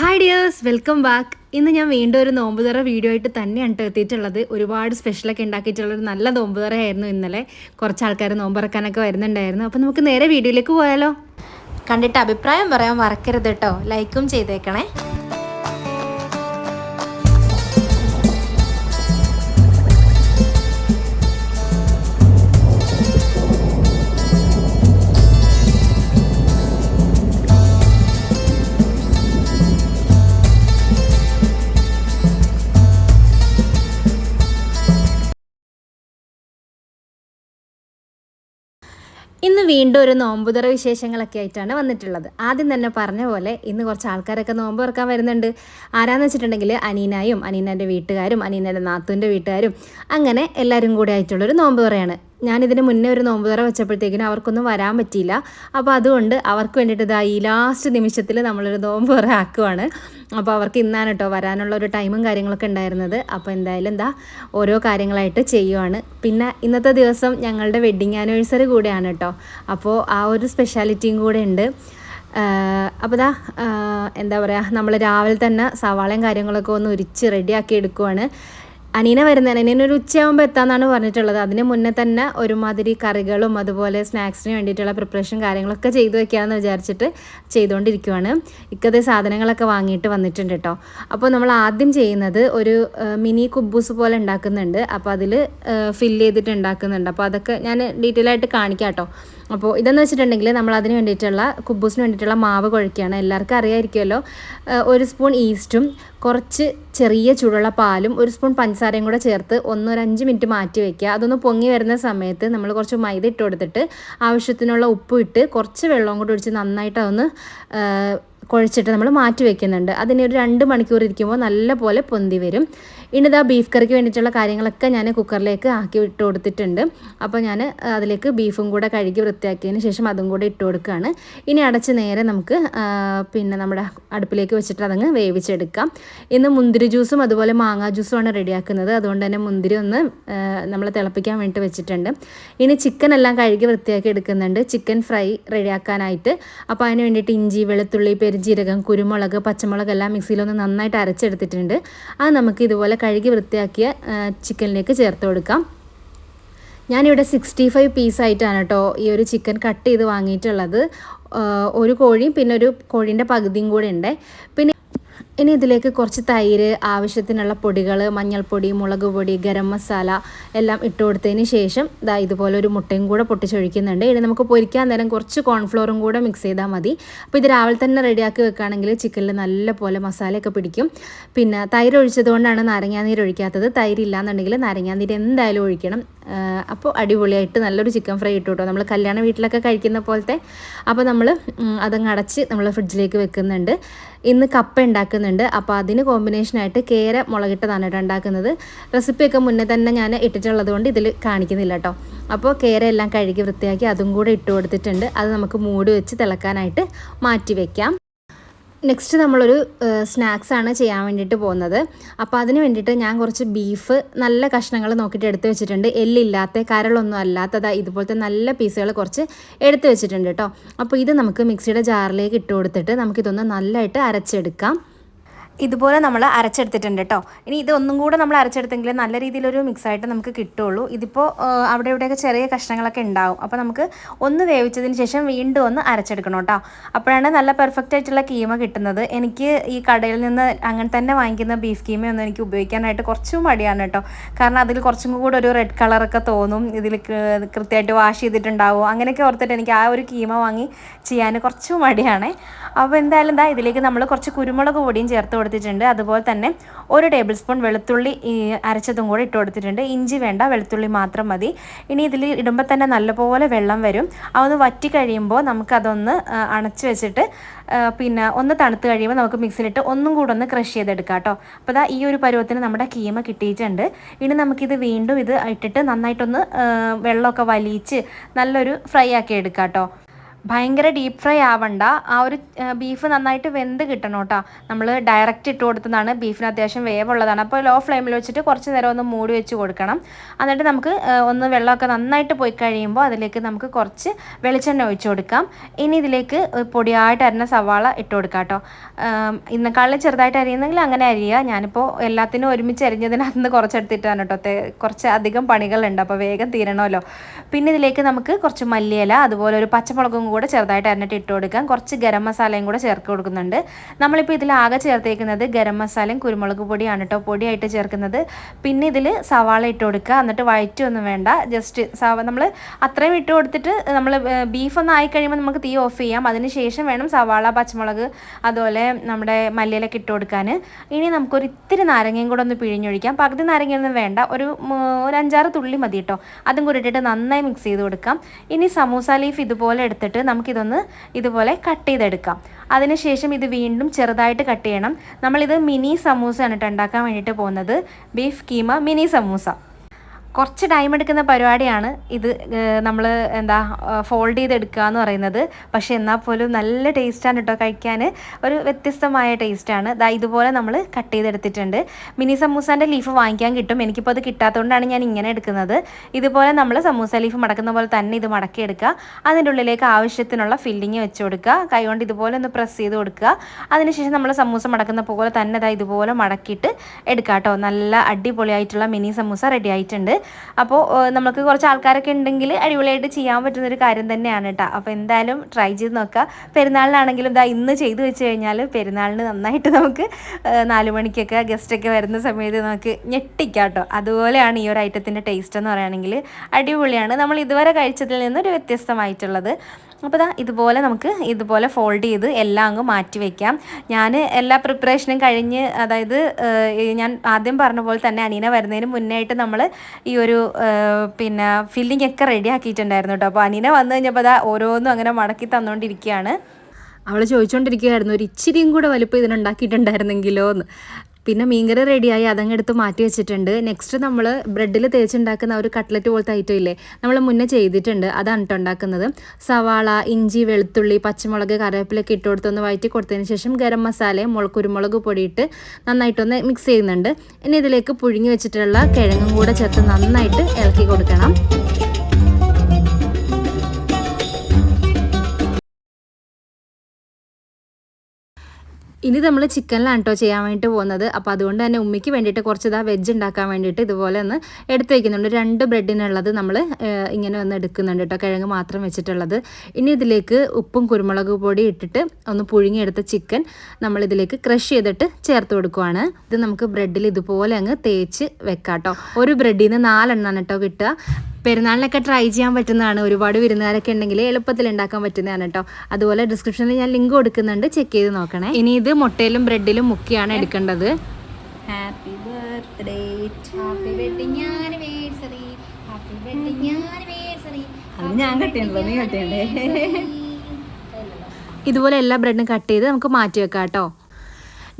Hi dears welcome back ഇന്ന് ഞാൻ വീണ്ടും ഒരു നോമ്പുതറ വീഡിയോ ആയിട്ട് തന്നെയാണ് എത്തിയിട്ടുള്ളത്. ഒരുപാട് സ്പെഷ്യലൊക്കെ ഉണ്ടാക്കിയിട്ടുള്ള ഒരു നല്ല നോമ്പുതറയായിരുന്നു ഇന്നലെ. കുറച്ച് ആൾക്കാർ നോമ്പിറക്കാനൊക്കെ വരുന്നുണ്ടായിരുന്നു. അപ്പോൾ നമുക്ക് നേരെ വീഡിയോയിലേക്ക് പോയാലോ? കണ്ടിട്ട് അഭിപ്രായം പറയാൻ മറക്കരുത് കേട്ടോ. ലൈക്കും ചെയ്തേക്കണേ. ഇന്ന് വീണ്ടും ഒരു നോമ്പുതറ വിശേഷങ്ങളൊക്കെ ആയിട്ടാണ് വന്നിട്ടുള്ളത്. ആദ്യം തന്നെ പറഞ്ഞ പോലെ ഇന്ന് കുറച്ച് ആൾക്കാരൊക്കെ നോമ്പ് തുറക്കാൻ വരുന്നുണ്ട്. ആരാന്ന് വെച്ചിട്ടുണ്ടെങ്കിൽ അനീനായും അനീനന്റെ വീട്ടുകാരും അനീനന്റെ നാത്തുവിന്റെ വീട്ടുകാരും അങ്ങനെ എല്ലാവരും കൂടെ ആയിട്ടുള്ളൊരു നോമ്പ് തുറയാണ് ഞാനിതിന് മുന്നേ ഒരു നോമ്പ് തുറ വെച്ചപ്പോഴത്തേക്കിനും അവർക്കൊന്നും വരാൻ പറ്റിയില്ല. അപ്പോൾ അതുകൊണ്ട് അവർക്ക് വേണ്ടിയിട്ട് ഇതാ ഈ ലാസ്റ്റ് നിമിഷത്തിൽ നമ്മളൊരു നോമ്പ് തുറ ആക്കുവാണ്. അപ്പോൾ അവർക്ക് ഇന്നാണ് കേട്ടോ വരാനുള്ള ഒരു ടൈമും കാര്യങ്ങളൊക്കെ ഉണ്ടായിരുന്നത്. അപ്പോൾ എന്തായാലും എന്താ ഓരോ കാര്യങ്ങളായിട്ട് ചെയ്യുവാണ്. പിന്നെ ഇന്നത്തെ ദിവസം ഞങ്ങളുടെ വെഡ്ഡിങ് ആനിവേഴ്സറി കൂടെയാണ് കേട്ടോ അപ്പോൾ ആ ഒരു സ്പെഷ്യാലിറ്റിയും കൂടെ ഉണ്ട്. അപ്പോൾ ദാ എന്താ പറയുക നമ്മൾ രാവിലെ തന്നെ സവാളയും കാര്യങ്ങളൊക്കെ ഒന്ന് ഉരിച്ച് റെഡിയാക്കി എടുക്കുവാണ്. അനീന വരുന്നതിന് അനീന ഒരു ഉച്ചയാകുമ്പോൾ എത്താമെന്നാണ് പറഞ്ഞിട്ടുള്ളത്. അതിന് മുന്നേ തന്നെ ഒരുമാതിരി കറികളും അതുപോലെ സ്നാക്സിന് വേണ്ടിയിട്ടുള്ള പ്രിപ്പറേഷൻ കാര്യങ്ങളൊക്കെ ചെയ്തു വെക്കാമെന്ന് വിചാരിച്ചിട്ട് ചെയ്തുകൊണ്ടിരിക്കുവാണ് ഇക്കത് സാധനങ്ങളൊക്കെ വാങ്ങിയിട്ട് വന്നിട്ടുണ്ട് കേട്ടോ അപ്പോൾ നമ്മൾ ആദ്യം ചെയ്യുന്നത് ഒരു മിനി കുബ്ബൂസ് പോലെ ഉണ്ടാക്കുന്നുണ്ട്. അപ്പോൾ അതിൽ ഫില്ല് ചെയ്തിട്ട് ഉണ്ടാക്കുന്നുണ്ട്. അപ്പോൾ അതൊക്കെ ഞാൻ ഡീറ്റെയിൽ ആയിട്ട് കാണിക്കാം കേട്ടോ അപ്പോൾ ഇതെന്ന് വെച്ചിട്ടുണ്ടെങ്കിൽ നമ്മൾ അതിന് വേണ്ടിയിട്ടുള്ള കുബൂസിന് വേണ്ടിയിട്ടുള്ള മാവ് കുഴക്കുകയാണ്. എല്ലാവർക്കും അറിയാമായിരിക്കുമല്ലോ ഒരു സ്പൂൺ ഈസ്റ്റും കുറച്ച് ചെറിയ ചൂടുള്ള പാലും ഒരു സ്പൂൺ പഞ്ചസാരയും കൂടെ ചേർത്ത് ഒന്നൊരു അഞ്ച് മിനിറ്റ് മാറ്റി വയ്ക്കുക അതൊന്ന് പൊങ്ങി വരുന്ന സമയത്ത് നമ്മൾ കുറച്ച് മൈദ ഇട്ട് കൊടുത്തിട്ട് ആവശ്യത്തിനുള്ള ഉപ്പ് ഇട്ട് കുറച്ച് വെള്ളവും കൂടി ഒഴിച്ച് നന്നായിട്ട് അതൊന്ന് കുഴച്ചിട്ട് നമ്മൾ മാറ്റി വെക്കുന്നുണ്ട്. അതിന് ഒരു രണ്ട് മണിക്കൂർ ഇരിക്കുമ്പോൾ നല്ലപോലെ പൊന്തി വരും. ഇനിതാ ബീഫ് കറിക്ക് വേണ്ടിയിട്ടുള്ള കാര്യങ്ങളൊക്കെ ഞാൻ കുക്കറിലേക്ക് ആക്കി ഇട്ട് കൊടുത്തിട്ടുണ്ട്. അപ്പോൾ ഞാൻ അതിലേക്ക് ബീഫും കൂടെ കഴുകി വൃത്തിയാക്കിയതിന് ശേഷം അതും കൂടെ ഇട്ട് കൊടുക്കുകയാണ്. ഇനി അടച്ച് നേരെ നമുക്ക് പിന്നെ നമ്മുടെ അടുപ്പിലേക്ക് വെച്ചിട്ട് അതങ്ങ് വേവിച്ചെടുക്കാം. ഇന്ന് മുന്തിരി ജ്യൂസും അതുപോലെ മാങ്ങാ ജ്യൂസുമാണ് റെഡിയാക്കുന്നത്. അതുകൊണ്ട് തന്നെ മുന്തിരി ഒന്ന് നമ്മൾ തിളപ്പിക്കാൻ വേണ്ടിയിട്ട് വെച്ചിട്ടുണ്ട്. ഇനി ചിക്കൻ എല്ലാം കഴുകി വൃത്തിയാക്കി എടുക്കുന്നുണ്ട്. ചിക്കൻ ഫ്രൈ റെഡിയാക്കാനായിട്ട്. അപ്പോൾ അതിന് വേണ്ടിയിട്ട് ഇഞ്ചി വെളുത്തുള്ളി പെരുംജീരകം കുരുമുളക് പച്ചമുളക് എല്ലാം മിക്സിയിലൊന്ന് നന്നായിട്ട് അരച്ചെടുത്തിട്ടുണ്ട്. അത് നമുക്ക് ഇതുപോലെ കഴുകി വൃത്തിയാക്കിയ ചിക്കനിലേക്ക് ചേർത്ത് കൊടുക്കാം. ഞാനിവിടെ സിക്സ്റ്റി ഫൈവ് പീസായിട്ടാണ് കേട്ടോ ഈ ഒരു ചിക്കൻ കട്ട് ചെയ്ത് വാങ്ങിയിട്ടുള്ളത്. ഒരു കോഴിയും പിന്നെ ഒരു കോഴീന്റെ പകുതിയും കൂടെ ഉണ്ട്. പിന്നെ ഇനി ഇതിലേക്ക് കുറച്ച് തൈര് ആവശ്യത്തിനുള്ള പൊടികൾ മഞ്ഞൾപ്പൊടി മുളക് പൊടി ഗരം മസാല എല്ലാം ഇട്ട് കൊടുത്തതിന് ശേഷം ഇതാ ഇതുപോലെ ഒരു മുട്ടയും കൂടെ പൊട്ടിച്ചൊഴിക്കുന്നുണ്ട്. ഇനി നമുക്ക് പൊരിക്കാൻ നേരം കുറച്ച് കോൺഫ്ലോറും കൂടെ മിക്സ് ചെയ്താൽ മതി. അപ്പോൾ ഇത് രാവിലെ തന്നെ റെഡിയാക്കി വെക്കുകയാണെങ്കിൽ ചിക്കനിൽ നല്ല പോലെ മസാലയൊക്കെ പിടിക്കും. പിന്നെ തൈര് ഒഴിച്ചതുകൊണ്ടാണ് നാരങ്ങാനീര് ഒഴിക്കാത്തത്. തൈര് ഇല്ലാന്നുണ്ടെങ്കിൽ നാരങ്ങാനീര് എന്തായാലും ഒഴിക്കണം. അപ്പോൾ അടിപൊളിയായിട്ട് നല്ലൊരു ചിക്കൻ ഫ്രൈ ഇട്ടു കേട്ടോ നമ്മൾ കല്യാണ വീട്ടിലൊക്കെ കഴിക്കുന്ന പോലത്തെ. അപ്പോൾ നമ്മൾ അതങ്ങ് അടച്ച് നമ്മൾ ഫ്രിഡ്ജിലേക്ക് വെക്കുന്നുണ്ട്. ഇന്ന് കപ്പ ഉണ്ടാക്കുന്നുണ്ട് അപ്പോൾ അതിന് കോമ്പിനേഷനായിട്ട് കേര മുളകിട്ടതാണ് കേട്ടോ ഉണ്ടാക്കുന്നത് റെസിപ്പിയൊക്കെ മുന്നേ തന്നെ ഞാൻ ഇട്ടിട്ടുള്ളത് കൊണ്ട് ഇതിൽ കാണിക്കുന്നില്ല കേട്ടോ. അപ്പോൾ കേര എല്ലാം കഴുകി വൃത്തിയാക്കി അതും കൂടെ ഇട്ട് കൊടുത്തിട്ടുണ്ട്. അത് നമുക്ക് മൂടി വെച്ച് തിളക്കാനായിട്ട് മാറ്റി വയ്ക്കാം നെക്സ്റ്റ് നമ്മളൊരു സ്നാക്സ് ആണ് ചെയ്യാൻ വേണ്ടിയിട്ട് പോകുന്നത്. അപ്പോൾ അതിന് വേണ്ടിയിട്ട് ഞാൻ കുറച്ച് ബീഫ് നല്ല കഷ്ണങ്ങൾ നോക്കിയിട്ട് എടുത്തു വെച്ചിട്ടുണ്ട്. എല്ലില്ലാത്ത കരളൊന്നും അല്ലാത്തത് ഇതുപോലത്തെ നല്ല പീസുകൾ കുറച്ച് എടുത്തു വെച്ചിട്ടുണ്ട് കേട്ടോ അപ്പോൾ ഇത് നമുക്ക് മിക്സിയുടെ ജാറിലേക്ക് ഇട്ട് കൊടുത്തിട്ട് നമുക്കിതൊന്ന് നല്ലതായിട്ട് അരച്ചെടുക്കാം. ഇതുപോലെ നമ്മൾ അരച്ചെടുത്തിട്ടുണ്ട് കേട്ടോ ഇനി ഇതൊന്നും കൂടെ നമ്മൾ അരച്ചെടുത്തെങ്കിൽ നല്ല രീതിയിലൊരു മിക്സായിട്ട് നമുക്ക് കിട്ടുള്ളൂ. ഇതിപ്പോൾ അവിടെ ഇവിടെയൊക്കെ ചെറിയ കഷ്ണങ്ങളൊക്കെ ഉണ്ടാവും. അപ്പോൾ നമുക്ക് ഒന്ന് വേവിച്ചതിന് ശേഷം വീണ്ടും ഒന്ന് അരച്ചെടുക്കണം കേട്ടോ അപ്പോഴാണ് നല്ല പെർഫെക്റ്റ് ആയിട്ടുള്ള കീമ കിട്ടുന്നത്. എനിക്ക് ഈ കടയിൽ നിന്ന് അങ്ങനെ തന്നെ വാങ്ങിക്കുന്ന ബീഫ് കീമയൊന്നും എനിക്ക് ഉപയോഗിക്കാനായിട്ട് കുറച്ചും മടിയാണ് കേട്ടോ കാരണം അതിൽ കുറച്ചും കൂടെ ഒരു റെഡ് കളറൊക്കെ തോന്നും. ഇതിൽ കൃത്യമായിട്ട് വാഷ് ചെയ്തിട്ടുണ്ടാവും? അങ്ങനെയൊക്കെ ഓർത്തിട്ട് എനിക്ക് ആ ഒരു കീമ വാങ്ങി ചെയ്യാൻ കുറച്ചും മടിയാണ്. അപ്പോൾ എന്തായാലും എന്താ ഇതിലേക്ക് നമ്മൾ കുറച്ച് കുരുമുളക് പൊടിയും ചേർത്ത് കൊടുത്തിട്ടുണ്ട്. അതുപോലെ തന്നെ ഒരു ടേബിൾ സ്പൂൺ വെളുത്തുള്ളി അരച്ചതും കൂടെ ഇട്ട് കൊടുത്തിട്ടുണ്ട്. ഇഞ്ചി വേണ്ട വെളുത്തുള്ളി മാത്രം മതി. ഇനി ഇതിൽ ഇടുമ്പോൾ തന്നെ നല്ലപോലെ വെള്ളം വരും. അതൊന്ന് വറ്റി കഴിയുമ്പോൾ നമുക്കതൊന്ന് അണച്ച് വെച്ചിട്ട് പിന്നെ ഒന്ന് തണുത്ത് കഴിയുമ്പോൾ നമുക്ക് മിക്സിലിട്ട് ഒന്നും കൂടെ ഒന്ന് ക്രഷ് ചെയ്തെടുക്കാം കേട്ടോ. അപ്പോൾ ഇതാ ഈ ഒരു പരുവത്തിന് നമ്മുടെ കീമ കിട്ടിയിട്ടുണ്ട്. ഇനി നമുക്കിത് വീണ്ടും ഇത് ഇട്ടിട്ട് നന്നായിട്ടൊന്ന് വെള്ളമൊക്കെ വലിയിച്ച് നല്ലൊരു ഫ്രൈ ആക്കി എടുക്കാം കേട്ടോ. ഭയങ്കര ഡീപ്പ് ഫ്രൈ ആവണ്ട. ആ ഒരു ബീഫ് നന്നായിട്ട് വെന്ത് കിട്ടണം കേട്ടോ. നമ്മൾ ഡയറക്റ്റ് ഇട്ട് കൊടുത്തതാണ്. ബീഫിന് അത്യാവശ്യം വേവുള്ളതാണ്. അപ്പോൾ ലോ ഫ്ലെയിമിൽ വെച്ചിട്ട് കുറച്ച് നേരം ഒന്ന് മൂടി വെച്ച് കൊടുക്കണം. എന്നിട്ട് നമുക്ക് ഒന്ന് വെള്ളമൊക്കെ നന്നായിട്ട് പോയി കഴിയുമ്പോൾ അതിലേക്ക് നമുക്ക് കുറച്ച് വെളിച്ചെണ്ണ ഒഴിച്ചു കൊടുക്കാം. ഇനി ഇതിലേക്ക് പൊടിയായിട്ട് അരിഞ്ഞ സവാള ഇട്ട് കൊടുക്കാം കേട്ടോ. ഇന്നക്കാളിൽ ചെറുതായിട്ട് അരിയുന്നെങ്കിൽ അങ്ങനെ അരിയുക ഞാനിപ്പോൾ എല്ലാത്തിനും ഒരുമിച്ച് അരിഞ്ഞതിനകത്ത് നിന്ന് കുറച്ചെടുത്തിട്ടാണ് കേട്ടോ. കുറച്ച് അധികം പണികളുണ്ട്. അപ്പോൾ വേഗം തീരണമല്ലോ പിന്നെ ഇതിലേക്ക് നമുക്ക് കുറച്ച് മല്ലിയില അതുപോലെ ഒരു പച്ചമുളകും കൂടെ ചെറുതായിട്ട് അരിഞ്ഞിട്ട് ഇട്ട് കൊടുക്കാം. കുറച്ച് ഗരം മസാലയും കൂടെ ചേർത്ത് കൊടുക്കുന്നുണ്ട്. നമ്മളിപ്പോൾ ഇതിൽ ആകെ ചേർത്തേക്കുന്നത് ഗരം മസാലയും കുരുമുളക് പൊടിയാണ് കേട്ടോ പൊടിയായിട്ട് ചേർക്കുന്നത്. പിന്നെ ഇതിൽ സവാള ഇട്ട് കൊടുക്കുക. എന്നിട്ട് വഴറ്റൊന്നും വേണ്ട. ജസ്റ്റ് സവ നമ്മൾ അത്രയും ഇട്ട് കൊടുത്തിട്ട് നമ്മൾ ബീഫൊന്നും ആയി കഴിയുമ്പോൾ നമുക്ക് തീ ഓഫ് ചെയ്യാം. അതിന് ശേഷം വേണം സവാള പച്ചമുളക് അതുപോലെ നമ്മുടെ മല്ലിയിലൊക്കെ ഇട്ട് കൊടുക്കാൻ ഇനി നമുക്കൊരു ഇത്തിരി നാരങ്ങയും കൂടെ ഒന്ന് പിഴിഞ്ഞൊഴിക്കാം. പകുതി നാരങ്ങയൊന്നും വേണ്ട. ഒരു ഒരു അഞ്ചാറ് തുള്ളി മതി കേട്ടോ അതും കൂടി ഇട്ടിട്ട് നന്നായി മിക്സ് ചെയ്ത് കൊടുക്കാം. ഇനി സമൂസ ലീഫ് ഇതുപോലെ എടുത്തിട്ട് നമുക്കിതൊന്ന് ഇതുപോലെ കട്ട് ചെയ്തെടുക്കാം. അതിനുശേഷം ഇത് വീണ്ടും ചെറുതായിട്ട് കട്ട് ചെയ്യണം. നമ്മളിത് മിനി സമൂസയാണ് കേട്ടോ ഉണ്ടാക്കാൻ വേണ്ടിയിട്ട് പോകുന്നത്. Beef keema mini samosa. കുറച്ച് ടൈം എടുക്കുന്ന പരിപാടിയാണ്. ഇത് നമ്മൾ എന്താ ഫോൾഡ് ചെയ്തെടുക്കുക എന്ന് പറയുന്നത്. പക്ഷേ എന്നാൽ പോലും നല്ല ടേസ്റ്റാണ് കേട്ടോ കഴിക്കാൻ ഒരു വ്യത്യസ്തമായ ടേസ്റ്റാണ് ദാ ഇതുപോലെ നമ്മൾ കട്ട് ചെയ്തെടുത്തിട്ടുണ്ട്. മിനി സമൂസാന്റെ ലീഫ് വാങ്ങിക്കാൻ കിട്ടും. എനിക്കിപ്പോൾ അത് കിട്ടാത്തതുകൊണ്ടാണ് ഞാൻ ഇങ്ങനെ എടുക്കുന്നത്. ഇതുപോലെ നമ്മൾ സമൂസ ലീഫ് മടക്കുന്ന പോലെ തന്നെ ഇത് മടക്കിയെടുക്കുക. അതിന്റെ ഉള്ളിലേക്ക് ആവശ്യത്തിനുള്ള ഫില്ലിങ് വെച്ച് കൊടുക്കുക. കൈകൊണ്ട് ഇതുപോലെ ഒന്ന് പ്രസ് ചെയ്ത് കൊടുക്കുക. അതിനുശേഷം നമ്മൾ സമൂസ മടക്കുന്ന പോലെ തന്നെ ദാ ഇതുപോലെ മടക്കിയിട്ട് എടുക്കാം കേട്ടോ നല്ല അടിപൊളിയായിട്ടുള്ള മിനി സമൂസ റെഡി ആയിട്ടുണ്ട്. അപ്പോൾ നമുക്ക് കുറച്ച് ആൾക്കാരൊക്കെ ഉണ്ടെങ്കിൽ അടിപൊളിയായിട്ട് ചെയ്യാൻ പറ്റുന്നൊരു കാര്യം തന്നെയാണ് കേട്ടോ അപ്പോൾ എന്തായാലും ട്രൈ ചെയ്ത് നോക്കുക പെരുന്നാളിനാണെങ്കിലും ഇതാ ഇന്ന് ചെയ്ത് വെച്ച് കഴിഞ്ഞാൽ പെരുന്നാളിന് നന്നായിട്ട് നമുക്ക് നാല് മണിക്കൊക്കെ ഗസ്റ്റൊക്കെ വരുന്ന സമയത്ത് നമുക്ക് ഞെട്ടിക്കാം കേട്ടോ അതുപോലെയാണ് ഈ ഒരു ഐറ്റത്തിന്റെ ടേസ്റ്റ് എന്ന് പറയുകയാണെങ്കിൽ അടിപൊളിയാണ്. നമ്മൾ ഇതുവരെ കഴിച്ചതിൽ നിന്നൊരു വ്യത്യസ്തമായിട്ടുള്ളത്. അപ്പോൾ ദാ ഇതുപോലെ നമുക്ക് ഇതുപോലെ ഫോൾഡ് ചെയ്ത് എല്ലാം അങ്ങ് മാറ്റി വയ്ക്കാം ഞാൻ എല്ലാ പ്രിപ്പറേഷനും കഴിഞ്ഞ് അതായത് ഞാൻ ആദ്യം പറഞ്ഞ പോലെ തന്നെ അനീന വരുന്നതിന് മുന്നായിട്ട് നമ്മൾ ഈ ഒരു പിന്നെ ഫില്ലിംഗ് ഒക്കെ റെഡി ആക്കിയിട്ടുണ്ടായിരുന്നു കേട്ടോ. അപ്പോൾ അനീന വന്നു കഴിഞ്ഞപ്പോൾ അതാ ഓരോന്നും അങ്ങനെ മടക്കി തന്നുകൊണ്ടിരിക്കുകയാണ് അവൾ ചോദിച്ചുകൊണ്ടിരിക്കുകയായിരുന്നു ഒരു ഇച്ചിരിയും കൂടെ വലിപ്പം ഇതിനുണ്ടാക്കിയിട്ടുണ്ടായിരുന്നെങ്കിലോ? എന്ന്. പിന്നെ മീൻകറി റെഡിയായി അതങ്ങ് എടുത്ത് മാറ്റി വെച്ചിട്ടുണ്ട്. നെക്സ്റ്റ് നമ്മൾ ബ്രെഡിൽ തേച്ചുണ്ടാക്കുന്ന ഒരു കട്ട്ലറ്റ് പോലത്തെ ഐറ്റം ഇല്ലേ? നമ്മൾ മുന്നേ ചെയ്തിട്ടുണ്ട്. അതാണ് കേട്ടോ ഉണ്ടാക്കുന്നത്. സവാള ഇഞ്ചി വെളുത്തുള്ളി പച്ചമുളക് കറിവേപ്പിലൊക്കെ ഇട്ട് കൊടുത്തൊന്ന് വഴറ്റി കൊടുത്തതിന് ശേഷം ഗരം മസാലയും മുളകുരുമുളക് പൊടി പൊടിയിട്ട് നന്നായിട്ടൊന്ന് മിക്സ് ചെയ്യുന്നുണ്ട്. ഇനി ഇതിലേക്ക് പുഴുങ്ങി വെച്ചിട്ടുള്ള കിഴങ്ങും കൂടെ ചേർത്ത് നന്നായിട്ട് ഇളക്കി കൊടുക്കണം. ഇനി നമ്മൾ ചിക്കനിലാണ് കേട്ടോ ചെയ്യാൻ വേണ്ടിയിട്ട് പോകുന്നത്. അപ്പോൾ അതുകൊണ്ട് തന്നെ ഉമ്മയ്ക്ക് വേണ്ടിയിട്ട് കുറച്ച് ഇതാ വെജ് ഉണ്ടാക്കാൻ വേണ്ടിയിട്ട് ഇതുപോലെ ഒന്ന് എടുത്ത് വയ്ക്കുന്നുണ്ട് രണ്ട് ബ്രെഡിനുള്ളത് നമ്മൾ ഇങ്ങനെ ഒന്ന് എടുക്കുന്നുണ്ട് കേട്ടോ കിഴങ്ങ് മാത്രം വെച്ചിട്ടുള്ളത്. ഇനി ഇതിലേക്ക് ഉപ്പും കുരുമുളക് പൊടി ഇട്ടിട്ട് ഒന്ന് പുഴുങ്ങിയെടുത്ത ചിക്കൻ നമ്മൾ ഇതിലേക്ക് ക്രഷ് ചെയ്തിട്ട് ചേർത്ത് കൊടുക്കുവാണ്. ഇത് നമുക്ക് ബ്രെഡിൽ ഇതുപോലെ അങ്ങ് തേച്ച് വെക്കാം കേട്ടോ ഒരു ബ്രെഡിൽ നിന്ന് നാലെണ്ണമാണ് കേട്ടോ കിട്ടുക. പെരുന്നാളിനൊക്കെ ട്രൈ ചെയ്യാൻ പറ്റുന്നതാണ്. ഒരുപാട് വിരുന്നുകാരൊക്കെ ഉണ്ടെങ്കിൽ എളുപ്പത്തിൽ ഉണ്ടാക്കാൻ പറ്റുന്നതാണ് കേട്ടോ അതുപോലെ ഡിസ്ക്രിപ്ഷനിൽ ഞാൻ ലിങ്ക് കൊടുക്കുന്നുണ്ട്. ചെക്ക് ചെയ്ത് നോക്കണേ. ഇനി ഇത് മുട്ടയിലും ബ്രെഡിലും മുക്കിയാണ് എടുക്കേണ്ടത്. Happy birthday happy wedding anniversary happy wedding anniversary അത് ഞാൻ കട്ടിയുണ്ടല്ലോ നീ കട്ടിയണ്ടേ ഇതുപോലെ എല്ലാ ബ്രെഡും കട്ട് ചെയ്ത് നമുക്ക് മാറ്റി വെക്കാം കേട്ടോ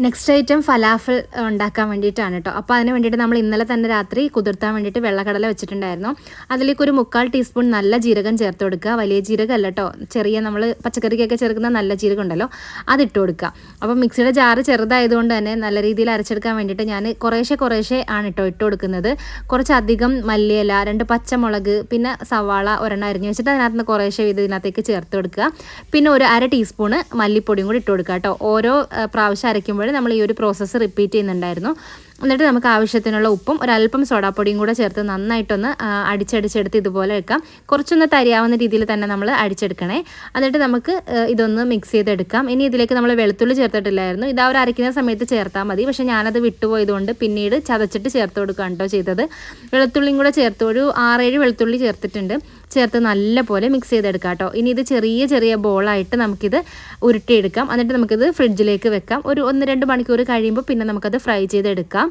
നെക്സ്റ്റ് ഐറ്റം ഫലാഫൽ ഉണ്ടാക്കാൻ വേണ്ടിയിട്ടാണ് കേട്ടോ അപ്പോൾ അതിന് വേണ്ടിയിട്ട് നമ്മൾ ഇന്നലെ തന്നെ രാത്രി കുതിർത്താൻ വേണ്ടിയിട്ട് വെള്ളക്കടല വെച്ചിട്ടുണ്ടായിരുന്നു. അതിലേക്ക് ഒരു മുക്കാൽ ടീസ്പൂൺ നല്ല ജീരകം ചേർത്ത് കൊടുക്കുക. വലിയ ജീരകം അല്ല കേട്ടോ ചെറിയ നമ്മൾ പച്ചക്കറിക്കൊക്കെ ചേർക്കുന്ന നല്ല ജീരകം ഉണ്ടല്ലോ അതിട്ട് കൊടുക്കുക. അപ്പോൾ മിക്സിയുടെ ജാറ് ചെറുതായതുകൊണ്ട് തന്നെ നല്ല രീതിയിൽ അരച്ചെടുക്കാൻ വേണ്ടിയിട്ട് ഞാൻ കുറേശ്ശെ കുറേശ്ശെ ആണ് കേട്ടോ ഇട്ട് കൊടുക്കുന്നത്. കുറച്ചധികം മല്ലിയില രണ്ട് പച്ചമുളക് പിന്നെ സവാള ഒരെണ്ണം അരിഞ്ഞ് വെച്ചിട്ട് അതിനകത്ത് നിന്ന് കുറേശ്ശെ ഇത് ഇതിനകത്തേക്ക് ചേർത്ത് കൊടുക്കുക. പിന്നെ ഒരു അര ടീസ്പൂണ് മല്ലിപ്പൊടിയും കൂടി ഇട്ട് കൊടുക്കുക കേട്ടോ ഓരോ പ്രാവശ്യം അരയ്ക്കുമ്പോൾ നമ്മൾ ഈ ഒരു പ്രോസസ്സ് റിപ്പീറ്റ് ചെയ്യുന്നുണ്ടായിരുന്നു. എന്നിട്ട് നമുക്ക് ആവശ്യത്തിനുള്ള ഉപ്പും ഒരല്പം സോഡാപ്പൊടിയും കൂടെ ചേർത്ത് നന്നായിട്ടൊന്ന് അടിച്ചടിച്ചെടുത്ത് ഇതുപോലെ വെക്കാം. കുറച്ചൊന്ന് തരിയാവുന്ന രീതിയിൽ തന്നെ നമ്മൾ അടിച്ചെടുക്കണേ. എന്നിട്ട് നമുക്ക് ഇതൊന്ന് മിക്സ് ചെയ്തെടുക്കാം. ഇനി ഇതിലേക്ക് നമ്മൾ വെളുത്തുള്ളി ചേർത്തിട്ടില്ലായിരുന്നു. ഇത് അവർ അരയ്ക്കുന്ന സമയത്ത് ചേർത്താൽ മതി. പക്ഷേ ഞാനത് വിട്ടുപോയതുകൊണ്ട് പിന്നീട് ചതച്ചിട്ട് ചേർത്ത് കൊടുക്കാം കേട്ടോ ചെയ്തത്. വെളുത്തുള്ളിയും കൂടെ ചേർത്ത് ഒരു ആറേഴ് വെളുത്തുള്ളി ചേർത്തിട്ടുണ്ട്. ചേർത്ത് നല്ലപോലെ മിക്സ് ചെയ്തെടുക്കാം കേട്ടോ ഇനി ഇത് ചെറിയ ചെറിയ ബോളായിട്ട് നമുക്കിത് ഉരുട്ടിയെടുക്കാം. എന്നിട്ട് നമുക്കിത് ഫ്രിഡ്ജിലേക്ക് വെക്കാം. ഒരു ഒന്ന് രണ്ട് മണിക്കൂർ കഴിയുമ്പോൾ പിന്നെ നമുക്കത് ഫ്രൈ ചെയ്തെടുക്കാം.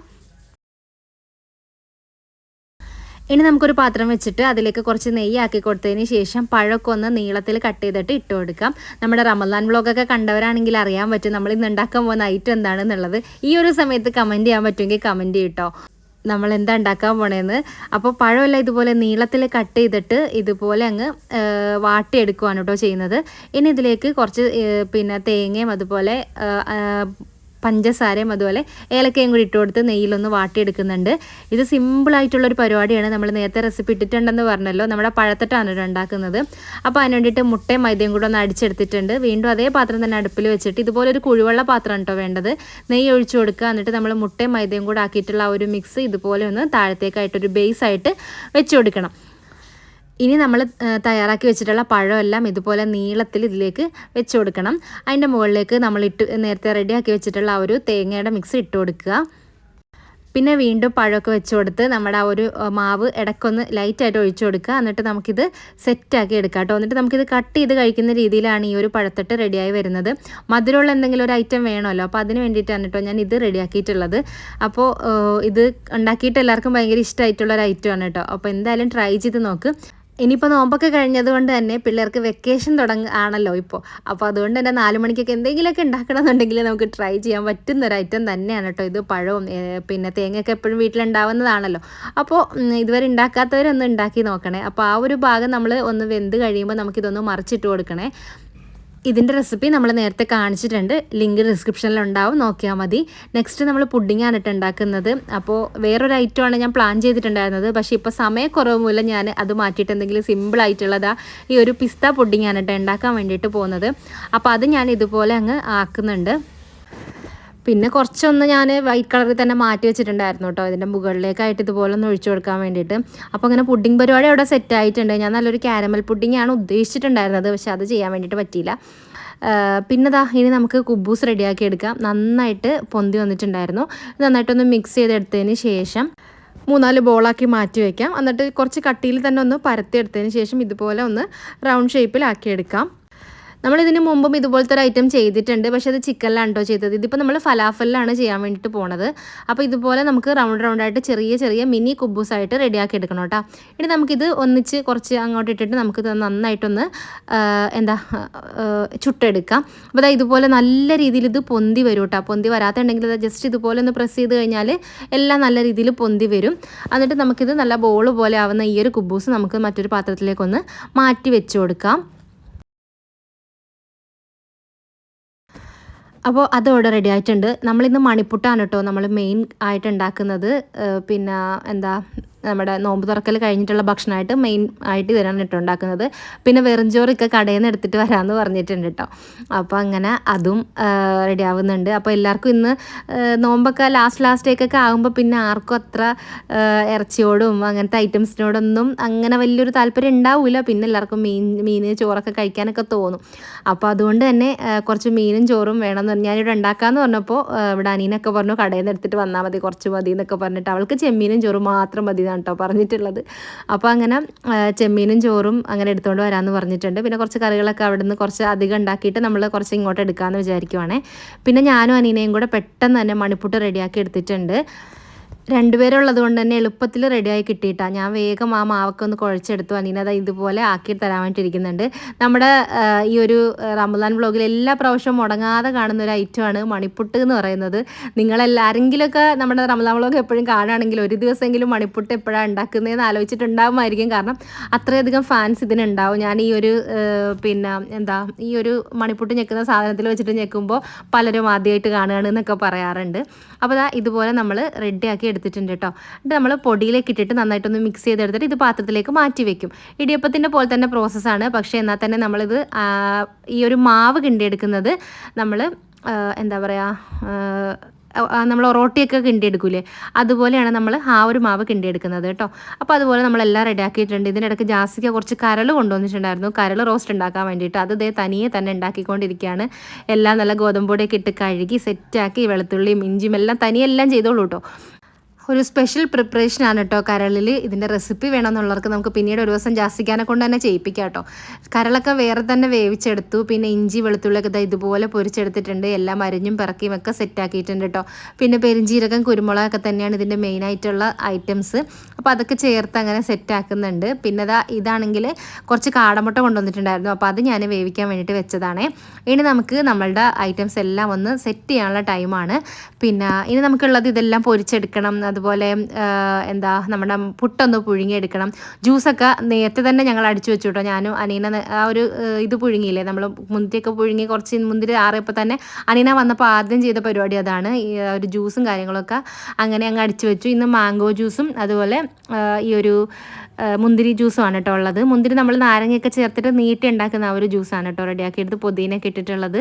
ഇനി നമുക്കൊരു പാത്രം വെച്ചിട്ട് അതിലേക്ക് കുറച്ച് നെയ്യ് ആക്കി കൊടുത്തതിന് ശേഷം പഴമൊക്കെ ഒന്ന് നീളത്തിൽ കട്ട് ചെയ്തിട്ട് ഇട്ട് കൊടുക്കാം. നമ്മുടെ റമദാൻ വ്ളോഗൊക്കെ കണ്ടവരാണെങ്കിൽ അറിയാൻ പറ്റും നമ്മൾ ഇന്ന് ഉണ്ടാക്കാൻ പോകുന്ന ഐറ്റം എന്താണെന്നുള്ളത്. ഈ ഒരു സമയത്ത് കമന്റ് ചെയ്യാൻ പറ്റുമെങ്കിൽ കമന്റ് ചെയ്യട്ടോ നമ്മൾ എന്താ ഉണ്ടാക്കാൻ പോണേന്ന്. അപ്പോൾ പഴമല്ല ഇതുപോലെ നീളത്തിൽ കട്ട് ചെയ്തിട്ട് ഇതുപോലെ അങ്ങ് വാട്ടിയെടുക്കുവാണ് കേട്ടോ ചെയ്യുന്നത്. ഇനി ഇതിലേക്ക് കുറച്ച് പിന്നെ തേങ്ങയും അതുപോലെ പഞ്ചസാരയും അതുപോലെ ഏലക്കയും കൂടി ഇട്ട് കൊടുത്ത് നെയ്യിലൊന്ന് വാട്ടിയെടുക്കുന്നുണ്ട്. ഇത് സിമ്പിളായിട്ടുള്ളൊരു പരിപാടിയാണ്. നമ്മൾ നേരത്തെ റെസിപ്പി ഇട്ടിട്ടുണ്ടെന്ന് പറഞ്ഞല്ലോ. നമ്മുടെ പഴത്തട്ടാണ് ഇവിടെ ഉണ്ടാക്കുന്നത്. അപ്പോൾ അതിന് വേണ്ടിയിട്ട് മുട്ടയും മൈദയും കൂടെ ഒന്ന് അടിച്ചെടുത്തിട്ടുണ്ട്. വീണ്ടും അതേ പാത്രം തന്നെ അടുപ്പിൽ വെച്ചിട്ട് ഇതുപോലെ ഒരു കുഴിവെള്ള പാത്രം കേട്ടോ വേണ്ടത്. നെയ്യ് ഒഴിച്ചു കൊടുക്കുക. എന്നിട്ട് നമ്മൾ മുട്ടയും മൈദയും കൂടെ ആക്കിയിട്ടുള്ള ആ ഒരു മിക്സ് ഇതുപോലെ ഒന്ന് താഴത്തേക്കായിട്ടൊരു ബേസ് ആയിട്ട് വെച്ച് കൊടുക്കണം. ഇനി നമ്മൾ തയ്യാറാക്കി വെച്ചിട്ടുള്ള പഴമെല്ലാം ഇതുപോലെ നീളത്തിൽ ഇതിലേക്ക് വെച്ച് കൊടുക്കണം. അതിന്റെ മുകളിലേക്ക് നമ്മൾ ഇട്ട് നേരത്തെ റെഡിയാക്കി വെച്ചിട്ടുള്ള ആ ഒരു തേങ്ങയുടെ മിക്സ് ഇട്ട് കൊടുക്കുക. പിന്നെ വീണ്ടും പഴമൊക്കെ വെച്ച് കൊടുത്ത് നമ്മുടെ ആ ഒരു മാവ് ഇടയ്ക്കൊന്ന് ലൈറ്റായിട്ട് ഒഴിച്ചു കൊടുക്കുക. എന്നിട്ട് നമുക്കിത് സെറ്റാക്കി എടുക്കാം കേട്ടോ. എന്നിട്ട് നമുക്കിത് കട്ട് ചെയ്ത് കഴിക്കുന്ന രീതിയിലാണ് ഈ ഒരു പഴത്തൊട്ട് റെഡിയായി വരുന്നത്. മധുരമുള്ള എന്തെങ്കിലും ഒരു ഐറ്റം വേണമല്ലോ. അപ്പോൾ അതിന് വേണ്ടിയിട്ടാണ് കേട്ടോ ഞാൻ ഇത് റെഡിയാക്കിയിട്ടുള്ളത് അപ്പോൾ ഇത് ഉണ്ടാക്കിയിട്ട് എല്ലാവർക്കും ഭയങ്കര ഇഷ്ടമായിട്ടുള്ള ഒരു ഐറ്റമാണ് കേട്ടോ. അപ്പോൾ എന്തായാലും ട്രൈ ചെയ്ത് നോക്ക്. ഇനിയിപ്പോൾ നോമ്പൊക്കെ കഴിഞ്ഞത് കൊണ്ട് തന്നെ പിള്ളേർക്ക് വെക്കേഷൻ തുടങ്ങ ആണല്ലോ ഇപ്പോൾ അപ്പോൾ അതുകൊണ്ട് തന്നെ നാല് മണിക്കൊക്കെ എന്തെങ്കിലുമൊക്കെ ഉണ്ടാക്കണം എന്നുണ്ടെങ്കിൽ നമുക്ക് ട്രൈ ചെയ്യാൻ പറ്റുന്ന ഒരു ഐറ്റം തന്നെയാണ് കേട്ടോ ഇത് പഴവും പിന്നെ തേങ്ങയൊക്കെ എപ്പോഴും വീട്ടിലുണ്ടാവുന്നതാണല്ലോ. അപ്പോൾ ഇതുവരെ ഉണ്ടാക്കാത്തവരൊന്ന് ഉണ്ടാക്കി നോക്കണേ. അപ്പോൾ ആ ഒരു ഭാഗം നമ്മൾ ഒന്ന് വെന്ത് കഴിയുമ്പോൾ നമുക്കിതൊന്ന് മറിച്ചിട്ട് കൊടുക്കണേ. ഇതിന്റെ റെസിപ്പി നമ്മൾ നേരത്തെ കാണിച്ചിട്ടുണ്ട്. ലിങ്ക് ഡിസ്ക്രിപ്ഷനിൽ ഉണ്ടാവും നോക്കിയാൽ മതി നെക്സ്റ്റ് നമ്മൾ പുഡിങ്ങാണ് ഇട്ട് ഉണ്ടാക്കുന്നത് അപ്പോൾ വേറൊരു ഐറ്റമാണ് ഞാൻ പ്ലാൻ ചെയ്തിട്ടുണ്ടായിരുന്നത്. പക്ഷേ ഇപ്പോൾ സമയക്കുറവ് മൂലം ഞാൻ അത് മാറ്റിയിട്ട് എന്തെങ്കിലും സിമ്പിൾ ആയിട്ടുള്ളതാ ഈ ഒരു പിസ്ത പുഡിങ്ങാണ് കേട്ടോ ഉണ്ടാക്കാൻ വേണ്ടിയിട്ട് പോകുന്നത്. അപ്പോൾ അത് ഞാൻ ഇതുപോലെ അങ്ങ് ആക്കുന്നുണ്ട്. പിന്നെ കുറച്ചൊന്ന് ഞാൻ വൈറ്റ് കളറിൽ തന്നെ മാറ്റി വെച്ചിട്ടുണ്ടായിരുന്നു കേട്ടോ. ഇതിന്റെ മുകളിലേക്കായിട്ട് ഇതുപോലെ ഒന്ന് ഒഴിച്ചു കൊടുക്കാൻ വേണ്ടിയിട്ട്. അപ്പോൾ അങ്ങനെ പുഡിംഗ് പരിപാടി അവിടെ സെറ്റ് ആയിട്ടുണ്ട്. ഞാൻ നല്ലൊരു ക്യാരമൽ പുഡിങ്ങാണ് ഉദ്ദേശിച്ചിട്ടുണ്ടായിരുന്നത്. പക്ഷെ അത് ചെയ്യാൻ വേണ്ടിയിട്ട് പറ്റിയില്ല. പിന്നെതാ ഇനി നമുക്ക് കുബൂസ് റെഡിയാക്കി എടുക്കാം. നന്നായിട്ട് പൊന്തി വന്നിട്ടുണ്ടായിരുന്നു. നന്നായിട്ടൊന്ന് മിക്സ് ചെയ്തെടുത്തതിന് ശേഷം മൂന്നാൽ ബോളാക്കി മാറ്റി വയ്ക്കാം എന്നിട്ട് കുറച്ച് കട്ടിയിൽ തന്നെ ഒന്ന് പരത്തിയെടുത്തതിന് ശേഷം ഇതുപോലെ ഒന്ന് റൗണ്ട് ഷേപ്പിലാക്കിയെടുക്കാം നമ്മളിതിന് മുമ്പും ഇതുപോലത്തെ ഒരു ഐറ്റം ചെയ്തിട്ടുണ്ട്. പക്ഷേ അത് ചിക്കനിലാണ് കേട്ടോ ചെയ്തത്. ഇതിപ്പോൾ നമ്മൾ ഫലാഫലിലാണ് ചെയ്യാൻ വേണ്ടിയിട്ട് പോണത്. അപ്പോൾ ഇതുപോലെ നമുക്ക് റൗണ്ട് റൗണ്ട് ആയിട്ട് ചെറിയ ചെറിയ മിനി കുബൂസായിട്ട് റെഡിയാക്കി എടുക്കണം കേട്ടോ ഇനി നമുക്കിത് ഒന്നിച്ച് കുറച്ച് അങ്ങോട്ട് ഇട്ടിട്ട് നമുക്കിത് നന്നായിട്ടൊന്ന് എന്താ ചുട്ടെടുക്കാം. അപ്പോൾ അതായത് ഇതുപോലെ നല്ല രീതിയിൽ ഇത് പൊന്തി വരും കേട്ടോ പൊന്തി വരാത്തുണ്ടെങ്കിൽ അത് ജസ്റ്റ് ഇതുപോലെ ഒന്ന് പ്രസ് ചെയ്ത് കഴിഞ്ഞാൽ എല്ലാം നല്ല രീതിയിൽ പൊന്തി വരും. എന്നിട്ട് നമുക്കിത് നല്ല ബോൾ പോലെ ആവുന്ന ഈ ഒരു കുബൂസ് നമുക്ക് മറ്റൊരു പാത്രത്തിലേക്കൊന്ന് മാറ്റി വെച്ച് കൊടുക്കാം. അപ്പോൾ അത് ഇവിടെ റെഡി ആയിട്ടുണ്ട്. നമ്മളിന്ന് മണിപ്പുട്ടാണ് കേട്ടോ നമ്മൾ മെയിൻ ആയിട്ട് ഉണ്ടാക്കുന്നത്. പിന്നെ എന്താ നമ്മുടെ നോമ്പ് തുറക്കൽ കഴിഞ്ഞിട്ടുള്ള ഭക്ഷണമായിട്ട് മെയിൻ ആയിട്ട് ഇതിനാണ് കേട്ടോ ഉണ്ടാക്കുന്നത്. പിന്നെ വെറുംചോറൊക്കെ കടയിൽ നിന്ന് എടുത്തിട്ട് വരാമെന്ന് പറഞ്ഞിട്ടുണ്ട് കേട്ടോ. അപ്പോൾ അങ്ങനെ അതും റെഡി ആവുന്നുണ്ട്. അപ്പോൾ എല്ലാവർക്കും ഇന്ന് നോമ്പൊക്കെ ലാസ്റ്റ് ലാസ്റ്റേക്കൊക്കെ ആകുമ്പോൾ പിന്നെ ആർക്കും അത്ര ഇറച്ചിയോടും അങ്ങനത്തെ ഐറ്റംസിനോടൊന്നും അങ്ങനെ വലിയൊരു താല്പര്യം ഉണ്ടാവില്ല പിന്നെ എല്ലാവർക്കും മീൻ മീൻ ചോറൊക്കെ കഴിക്കാനൊക്കെ തോന്നും. അപ്പോൾ അതുകൊണ്ട് തന്നെ കുറച്ച് മീനും ചോറും വേണമെന്ന് പറഞ്ഞു ഞാനിവിടെ ഉണ്ടാക്കാമെന്ന് പറഞ്ഞപ്പോൾ ഇവിടെ അനീനൊക്കെ പറഞ്ഞു കടയിൽ നിന്ന് എടുത്തിട്ട് വന്നാൽ മതി കുറച്ച് മതി എന്നൊക്കെ പറഞ്ഞിട്ട് അവൾക്ക് ചെമ്മീനും ചോറും മാത്രം മതി എന്നാണ് കേട്ടോ പറഞ്ഞിട്ടുള്ളത്. അപ്പോൾ അങ്ങനെ ചെമ്മീനും ചോറും അങ്ങനെ എടുത്തുകൊണ്ട് വരാമെന്ന് പറഞ്ഞിട്ടുണ്ട്. പിന്നെ കുറച്ച് കറികളൊക്കെ അവിടെ നിന്ന് കുറച്ച് അധികം ഉണ്ടാക്കിയിട്ട് നമ്മൾ കുറച്ച് ഇങ്ങോട്ട് എടുക്കാമെന്ന് വിചാരിക്കുവാണേ. പിന്നെ ഞാനും അനീനയും കൂടെ പെട്ടെന്ന് തന്നെ മണിപ്പുട്ട് റെഡിയാക്കി എടുത്തിട്ടുണ്ട്. രണ്ടുപേരുള്ളത് കൊണ്ട് തന്നെ എളുപ്പത്തിൽ റെഡിയായി കിട്ടിയിട്ടാണ് ഞാൻ വേഗം ആ മാവൊക്കെ ഒന്ന് കുഴച്ചെടുത്തു. അനീന അത് ഇതുപോലെ ആക്കി തരാൻ വേണ്ടിയിരിക്കുന്നുണ്ട് നമ്മുടെ ഈ ഒരു റമദാൻ വ്ളോഗിൽ എല്ലാ പ്രാവശ്യവും മുടങ്ങാതെ കാണുന്ന ഒരു ഐറ്റമാണ് മണിപ്പുട്ട് എന്ന് പറയുന്നത്. നിങ്ങളെല്ലാരെങ്കിലുമൊക്കെ നമ്മുടെ റമദാൻ വ്ളോഗ് എപ്പോഴും കാണുകയാണെങ്കിൽ ഒരു ദിവസമെങ്കിലും മണിപ്പുട്ട് എപ്പോഴാണ് ഉണ്ടാക്കുന്നതെന്ന് ആലോചിച്ചിട്ടുണ്ടാകുമായിരിക്കും കാരണം അത്രയധികം ഫാൻസ് ഇതിനുണ്ടാവും. ഞാൻ ഈ ഒരു പിന്നെ എന്താ ഈ ഒരു മണിപ്പുട്ട് ഞെക്കുന്ന സാധനത്തിൽ വെച്ചിട്ട് ഞെക്കുമ്പോൾ പലരും ആദ്യമായിട്ട് കാണുകയാണ് എന്നൊക്കെ പറയാറുണ്ട്. അപ്പോൾ ഇതുപോലെ നമ്മൾ റെഡിയാക്കി എടുത്തിട്ടുണ്ട് കേട്ടോ എന്നിട്ട് നമ്മൾ പൊടിയിലേക്ക് ഇട്ടിട്ട് നന്നായിട്ടൊന്ന് മിക്സ് ചെയ്തെടുത്തിട്ട് ഇത് പാത്രത്തിലേക്ക് മാറ്റി വെക്കും. ഇടിയപ്പത്തിന്റെ പോലെ തന്നെ പ്രോസസ്സാണ് പക്ഷേ എന്നാൽ തന്നെ നമ്മളിത് ഈ ഒരു മാവ് കിണ്ടിയെടുക്കുന്നത് നമ്മൾ എന്താ പറയുക നമ്മൾ ഒറോട്ടിയൊക്കെ കിണ്ടിയെടുക്കൂലേ? അതുപോലെയാണ് നമ്മൾ ആ ഒരു മാവ് കിണ്ടിയെടുക്കുന്നത് കേട്ടോ. അപ്പോൾ അതുപോലെ നമ്മളെല്ലാം റെഡിയാക്കിയിട്ടുണ്ട് ഇതിനിടയ്ക്ക് ജാസിക്ക് കുറച്ച് കരൾ കൊണ്ടുവന്നിട്ടുണ്ടായിരുന്നു. കരൾ റോസ്റ്റ് ഉണ്ടാക്കാൻ വേണ്ടിയിട്ട്. അത് ഇതേ തനിയെ തന്നെ ഉണ്ടാക്കിക്കൊണ്ടിരിക്കുകയാണ്. എല്ലാം നല്ല ഗോതമ്പൊടിയൊക്കെ ഇട്ട് കഴുകി സെറ്റാക്കി വെളുത്തുള്ളിയും ഇഞ്ചിയും എല്ലാം തനിയെല്ലാം ചെയ്തോളൂ കേട്ടോ. ഒരു സ്പെഷ്യൽ പ്രിപ്പറേഷൻ ആണ് കേട്ടോ കരളിൽ ഇതിന്റെ റെസിപ്പി വേണമെന്നുള്ളവർക്ക് നമുക്ക് പിന്നീട് ഒരു ദിവസം ജാസിക്കാനെ കൊണ്ട് തന്നെ ചെയ്യിപ്പിക്കാം കേട്ടോ കരളൊക്കെ വേറെ തന്നെ വേവിച്ചെടുത്തു. പിന്നെ ഇഞ്ചി വെളുത്തുള്ളിയൊക്കെ ദാ ഇതുപോലെ പൊരിച്ചെടുത്തിട്ടുണ്ട്. എല്ലാം അരിഞ്ഞും പിറക്കിയും ഒക്കെ സെറ്റാക്കിയിട്ടുണ്ട് കേട്ടോ പിന്നെ പെരിഞ്ചീരകം കുരുമുളകൊക്കെ തന്നെയാണ് ഇതിന്റെ മെയിൻ ആയിട്ടുള്ള ഐറ്റംസ് അപ്പോൾ അതൊക്കെ ചേർത്ത് അങ്ങനെ സെറ്റാക്കുന്നുണ്ട് പിന്നെ ദാ ഇതാണെങ്കിൽ കുറച്ച് കാടമുട്ട കൊണ്ടുവന്നിട്ടുണ്ടായിരുന്നു. അപ്പോൾ അത് ഞാൻ വേവിക്കാൻ വേണ്ടിയിട്ട് വെച്ചതാണ്. ഇനി നമുക്ക് നമ്മളുടെ ഐറ്റംസ് എല്ലാം ഒന്ന് സെറ്റ് ചെയ്യാനുള്ള ടൈമാണ് പിന്നെ ഇനി നമുക്കുള്ളത് ഇതെല്ലാം പൊരിച്ചെടുക്കണം. അതുപോലെ എന്താ നമ്മുടെ പുട്ടൊന്ന് പുഴുങ്ങിയെടുക്കണം. ജ്യൂസൊക്കെ നേരത്തെ തന്നെ ഞങ്ങൾ അടിച്ചു വെച്ചു കേട്ടോ. ഞാനും അനീന ആ ഒരു ഇത് പുഴുങ്ങിയില്ലേ? നമ്മൾ മുന്തിരിയൊക്കെ പുഴുങ്ങി കുറച്ച് മുന്തിരി ആറിയപ്പോൾ തന്നെ അനീന വന്നപ്പോൾ ആദ്യം ചെയ്ത പരിപാടി അതാണ്. ഈ ഒരു ജ്യൂസും കാര്യങ്ങളൊക്കെ അങ്ങനെ അങ്ങ് അടിച്ചു വെച്ചു. ഇന്ന് മാംഗോ ജ്യൂസും അതുപോലെ ഈ ഒരു മുന്തിരി ജ്യൂസുമാണ് കേട്ടോ ഉള്ളത്. മുന്തിരി നമ്മൾ നാരങ്ങയൊക്കെ ചേർത്തിട്ട് നീട്ടി ഉണ്ടാക്കുന്ന ആ ഒരു ജ്യൂസാണ് കേട്ടോ റെഡിയാക്കിയെടുത്ത് പുതിനൊക്കെ ഇട്ടിട്ടുള്ളത്.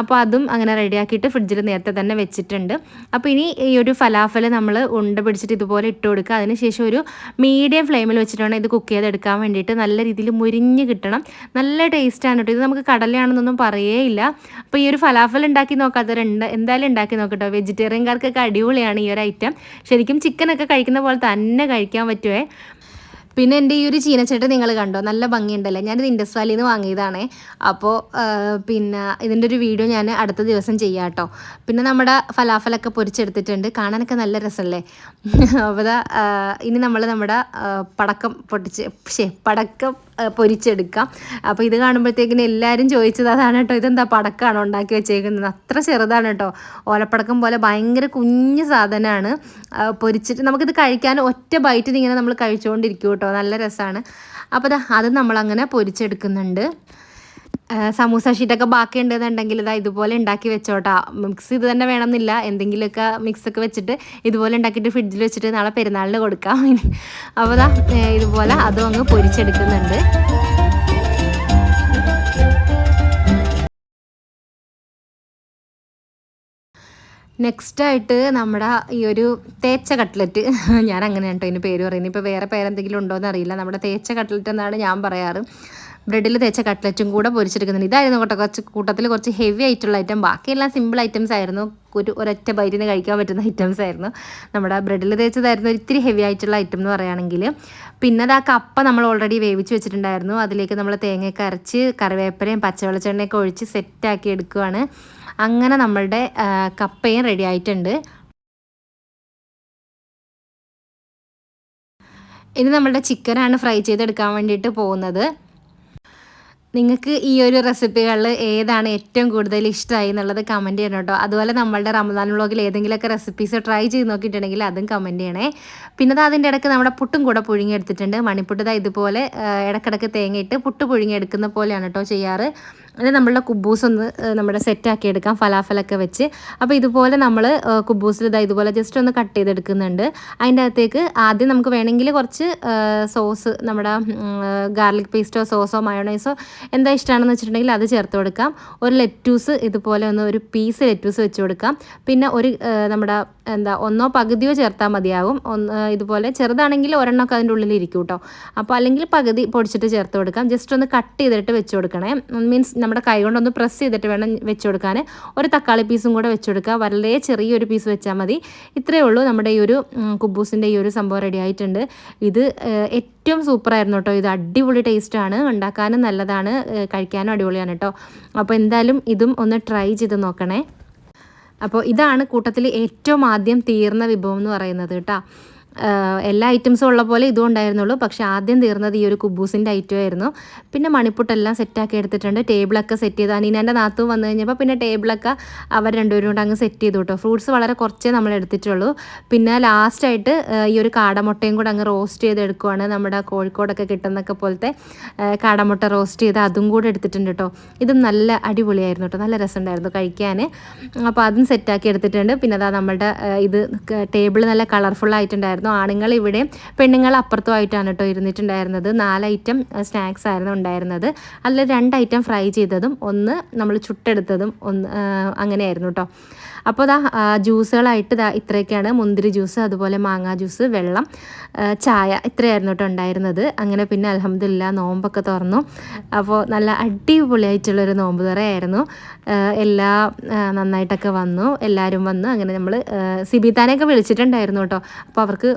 അപ്പോൾ അതും അങ്ങനെ റെഡിയാക്കിയിട്ട് ഫ്രിഡ്ജിൽ നേരത്തെ തന്നെ വെച്ചിട്ടുണ്ട്. അപ്പോൾ ഇനി ഈ ഒരു ഫലാഫൽ നമ്മൾ ഉണ്ട പിടിച്ചിട്ട് ഇതുപോലെ ഇട്ട് കൊടുക്കുക. അതിനുശേഷം ഒരു മീഡിയം ഫ്ലെയിമിൽ വെച്ചിട്ടാണ് ഇത് കുക്ക് ചെയ്തെടുക്കാൻ വേണ്ടിയിട്ട്. നല്ല രീതിയിൽ മുരിഞ്ഞ് കിട്ടണം. നല്ല ടേസ്റ്റാണ് കേട്ടോ. ഇത് നമുക്ക് കടലയാണെന്നൊന്നും പറയേയില്ല അപ്പോൾ ഈ ഒരു ഫലാഫൽ ഉണ്ടാക്കി നോക്കാത്തവരുണ്ട് എന്തായാലും ഉണ്ടാക്കി നോക്കട്ടോ വെജിറ്റേറിയൻകാർക്കൊക്കെ അടിപൊളിയാണ് ഈ ഒരു ഐറ്റം ശരിക്കും ചിക്കനൊക്കെ കഴിക്കുന്ന പോലെ തന്നെ കഴിക്കാൻ പറ്റുമേ പിന്നെ എന്റെ ഈ ഒരു ചീനച്ചട്ട നിങ്ങൾ കണ്ടോ? നല്ല ഭംഗിയുണ്ടല്ലേ? ഞാനിത് ഇൻഡസ് വാലിയിൽ നിന്ന് വാങ്ങിയതാണേ. അപ്പോൾ പിന്നെ ഇതിന്റെ ഒരു വീഡിയോ ഞാൻ അടുത്ത ദിവസം ചെയ്യാം കേട്ടോ. പിന്നെ നമ്മുടെ ഫലാഫലൊക്കെ പൊരിച്ചെടുത്തിട്ടുണ്ട്. കാണാനൊക്കെ നല്ല രസമല്ലേ? അപ്പോൾ ഇനി നമ്മൾ നമ്മുടെ പടക്കം പൊട്ടിച്ച് പക്ഷേ പടക്കം പൊരിച്ചെടുക്കാം. അപ്പോൾ ഇത് കാണുമ്പോഴത്തേക്കിന് എല്ലാവരും ചോദിച്ചത് അതാണ് കേട്ടോ ഇതെന്താ പടക്കമാണോ ഉണ്ടാക്കി വെച്ചേക്കുന്നത്? അത്ര ചെറുതാണ് കേട്ടോ. ഓലപ്പടക്കം പോലെ ഭയങ്കര കുഞ്ഞു സാധനമാണ്. പൊരിച്ചിട്ട് നമുക്കിത് കഴിക്കാൻ ഒറ്റ ബൈറ്റിന് ഇങ്ങനെ നമ്മൾ കഴിച്ചുകൊണ്ടിരിക്കും കേട്ടോ. നല്ല രസമാണ് അപ്പോൾ അത് നമ്മളങ്ങനെ പൊരിച്ചെടുക്കുന്നുണ്ട്. ആ, സമൂസ ഷീറ്റൊക്കെ ബാക്കി ഉണ്ടെന്നുണ്ടെങ്കിൽ ഇതാ ഇതുപോലെ ഉണ്ടാക്കി വെച്ചോട്ടാ. മിക്സ് ഇത് തന്നെ വേണമെന്നില്ല. എന്തെങ്കിലുമൊക്കെ മിക്സ് ഒക്കെ വെച്ചിട്ട് ഇതുപോലെ ഉണ്ടാക്കിയിട്ട് ഫ്രിഡ്ജിൽ വെച്ചിട്ട് നാളെ പെരുന്നാളിന് കൊടുക്കാം. അപ്പോൾ ദാ ഇതുപോലെ അതും അങ്ങ് പൊരിച്ചെടുക്കുന്നുണ്ട്. നെക്സ്റ്റ് ആയിട്ട് നമ്മുടെ ഈ ഒരു തേച്ച കട്ട്ലറ്റ്. ഞാൻ അങ്ങനെ കേട്ടോ ഇതിന് പേര് പറയുന്നത്. ഇപ്പോൾ വേറെ പേരെന്തെങ്കിലും ഉണ്ടോ എന്നറിയില്ല നമ്മുടെ തേച്ച കട്ട്ലറ്റ് എന്നാണ് ഞാൻ പറയാറ്. ബ്രെഡിൽ തേച്ച കട്ട്ലറ്റും കൂടെ പൊരിച്ചെടുക്കുന്നുണ്ട്. ഇതായിരുന്നു കേട്ടോ കുറച്ച് കൂട്ടത്തിൽ കുറച്ച് ഹെവി ആയിട്ടുള്ള ഐറ്റം ബാക്കിയെല്ലാം സിമ്പിൾ ഐറ്റംസ് ആയിരുന്നു. ഒരു ഒരൊറ്റ ബൈറ്റിന് കഴിക്കാൻ പറ്റുന്ന ഐറ്റംസ് ആയിരുന്നു. നമ്മുടെ ബ്രെഡിൽ തേച്ചതായിരുന്നു ഇത്തിരി ഹെവി ആയിട്ടുള്ള ഐറ്റം എന്ന് പറയുകയാണെങ്കിൽ. പിന്നെ അത് ആ കപ്പ നമ്മൾ ഓൾറെഡി വേവിച്ച് വെച്ചിട്ടുണ്ടായിരുന്നു. അതിലേക്ക് നമ്മൾ തേങ്ങയൊക്കെ അരച്ച് കറിവേപ്പിലയും പച്ചവെളിച്ചെണ്ണയൊക്കെ ഒഴിച്ച് സെറ്റാക്കി എടുക്കുകയാണ് അങ്ങനെ നമ്മളുടെ കപ്പയും റെഡി ആയിട്ടുണ്ട്. ഇനി നമ്മളുടെ ചിക്കനാണ് ഫ്രൈ ചെയ്തെടുക്കാൻ വേണ്ടിയിട്ട് പോകുന്നത്. നിങ്ങൾക്ക് ഈ ഒരു റെസിപ്പികളിൽ ഏതാണ് ഏറ്റവും കൂടുതൽ ഇഷ്ടമായി എന്നുള്ളത് കമന്റ് ചെയ്യണം കേട്ടോ. അതുപോലെ നമ്മളുടെ റമദാൻ വ്ളോഗിൽ ഏതെങ്കിലുമൊക്കെ റെസിപ്പീസ് ട്രൈ ചെയ്ത് നോക്കിയിട്ടുണ്ടെങ്കിൽ അതും കമന്റ് ചെയ്യണേ. പിന്നെ അത് അതിന്റെ ഇടയ്ക്ക് നമ്മുടെ പുട്ടും കൂടെ പുഴുങ്ങിയെടുത്തിട്ടുണ്ട്. മണിപ്പുട്ട് ഇതുപോലെ ഇടക്കിടക്ക് തേങ്ങയിട്ട് പുട്ട് പുഴുങ്ങിയെടുക്കുന്ന പോലെയാണ് കേട്ടോ ചെയ്യാറ്. എന്നിട്ട് നമ്മളുടെ കുബൂസ് ഒന്ന് നമ്മുടെ സെറ്റാക്കി എടുക്കാം ഫലാഫലൊക്കെ വെച്ച്. അപ്പോൾ ഇതുപോലെ നമ്മൾ കുബൂസിൽ ഇതാ ഇതുപോലെ ജസ്റ്റ് ഒന്ന് കട്ട് ചെയ്തെടുക്കുന്നുണ്ട്. അതിന്റെ അകത്തേക്ക് ആദ്യം നമുക്ക് വേണമെങ്കിൽ കുറച്ച് സോസ് നമ്മുടെ ഗാർലിക് പേസ്റ്റോ സോസോ മയോണൈസോ എന്താ ഇഷ്ടമാണെന്ന് വെച്ചിട്ടുണ്ടെങ്കിൽ അത് ചേർത്ത് കൊടുക്കാം. ഒരു ലെറ്റൂസ് ഇതുപോലെ ഒന്ന് ഒരു പീസ് ലെറ്റൂസ് വെച്ച് കൊടുക്കാം. പിന്നെ ഒരു നമ്മുടെ എന്താ ഒന്നോ പകുതിയോ ചേർത്താൽ മതിയാകും ഒന്ന് ഇതുപോലെ ചെറുതാണെങ്കിൽ ഒരെണ്ണമൊക്കെ അതിന്റെ ഉള്ളിൽ ഇരിക്കും കേട്ടോ അപ്പോൾ അല്ലെങ്കിൽ പകുതി പൊടിച്ചിട്ട് ചേർത്ത് കൊടുക്കാം. ജസ്റ്റ് ഒന്ന് കട്ട് ചെയ്തിട്ട് വെച്ച് കൊടുക്കണേ. മീൻസ് നമ്മുടെ കൈ കൊണ്ടൊന്ന് പ്രസ് ചെയ്തിട്ട് വേണം വെച്ച് കൊടുക്കാൻ. ഒരു തക്കാളി പീസും കൂടെ വെച്ച് കൊടുക്കുക. വളരെ ചെറിയൊരു പീസ് വെച്ചാൽ മതി. ഇത്രയേ ഉള്ളൂ നമ്മുടെ ഈ ഒരു കുബൂസിന്റെ ഈ ഒരു സംഭവം റെഡി ആയിട്ടുണ്ട്. ഇത് ഏറ്റവും സൂപ്പറായിരുന്നു കേട്ടോ. ഇത് അടിപൊളി ടേസ്റ്റാണ് ഉണ്ടാക്കാനും നല്ലതാണ്. കഴിക്കാനും അടിപൊളിയാണ് കേട്ടോ. അപ്പോൾ എന്തായാലും ഇതും ഒന്ന് ട്രൈ ചെയ്ത് നോക്കണേ. അപ്പോൾ ഇതാണ് കൂട്ടത്തിൽ ഏറ്റവും ആദ്യം തീർന്ന വിഭവം എന്ന് പറയുന്നത് കേട്ടോ. എല്ലാ ഐറ്റംസും ഉള്ള പോലെ ഇതും ഉണ്ടായിരുന്നുള്ളൂ. പക്ഷേ ആദ്യം തീർന്നത് ഈ ഒരു കുബൂസിന്റെ ഐറ്റം ആയിരുന്നു. പിന്നെ മണിപ്പുട്ടെല്ലാം സെറ്റാക്കി എടുത്തിട്ടുണ്ട്. ടേബിളൊക്കെ സെറ്റ് ചെയ്ത്. അനീനാന്റെ നാത്തും വന്നു കഴിഞ്ഞപ്പോൾ പിന്നെ ടേബിളൊക്കെ അവർ രണ്ടുപേരും കൊണ്ട് അങ്ങ് സെറ്റ് ചെയ്തു കേട്ടോ ഫ്രൂട്ട്സ് വളരെ കുറച്ചേ നമ്മൾ എടുത്തിട്ടുള്ളൂ. പിന്നെ ലാസ്റ്റായിട്ട് ഈ ഒരു കാടമുട്ടയും കൂടെ അങ്ങ് റോസ്റ്റ് ചെയ്ത് എടുക്കുവാണ് നമ്മുടെ കോഴിക്കോടൊക്കെ കിട്ടുന്നൊക്കെ പോലത്തെ കാടമുട്ട റോസ്റ്റ് ചെയ്ത് അതും കൂടെ എടുത്തിട്ടുണ്ട് കേട്ടോ ഇതും നല്ല അടിപൊളിയായിരുന്നു കേട്ടോ നല്ല രസമുണ്ടായിരുന്നു കഴിക്കാൻ അപ്പോൾ അതും സെറ്റാക്കി എടുത്തിട്ടുണ്ട്. പിന്നെ അതാ നമ്മുടെ ഇത് ടേബിൾ നല്ല കളർഫുൾ ആയിട്ടുണ്ടായിരുന്നു. ആണുങ്ങൾ ഇവിടെ പെണ്ണുങ്ങൾ അപ്പുറത്തുമായിട്ടാണ് കേട്ടോ ഇരുന്നിട്ടുണ്ടായിരുന്നത്. നാല് ഐറ്റം സ്നാക്സ് ആയിരുന്നു ഉണ്ടായിരുന്നത്. അതിൽ രണ്ട് ഐറ്റം ഫ്രൈ ചെയ്തതും ഒന്ന് നമ്മൾ ചുട്ടെടുത്തതും ഒന്ന് അങ്ങനെയായിരുന്നു കേട്ടോ. അപ്പോൾ ദാ ജ്യൂസുകളായിട്ട് ഇതാ ഇത്രയൊക്കെയാണ്. മുന്തിരി ജ്യൂസ് അതുപോലെ മാങ്ങാ ജ്യൂസ് വെള്ളം ചായ ഇത്രയായിരുന്നു കേട്ടോ ഉണ്ടായിരുന്നത്. അങ്ങനെ പിന്നെ അലഹമില്ല നോമ്പൊക്കെ തുറന്നു. അപ്പോൾ നല്ല അടിപൊളിയായിട്ടുള്ളൊരു നോമ്പ് തുറയായിരുന്നു. എല്ലാ നന്നായിട്ടൊക്കെ വന്നു. എല്ലാവരും വന്നു. അങ്ങനെ നമ്മൾ സിബിതാനെയൊക്കെ വിളിച്ചിട്ടുണ്ടായിരുന്നു കേട്ടോ. അപ്പോൾ അവർക്ക്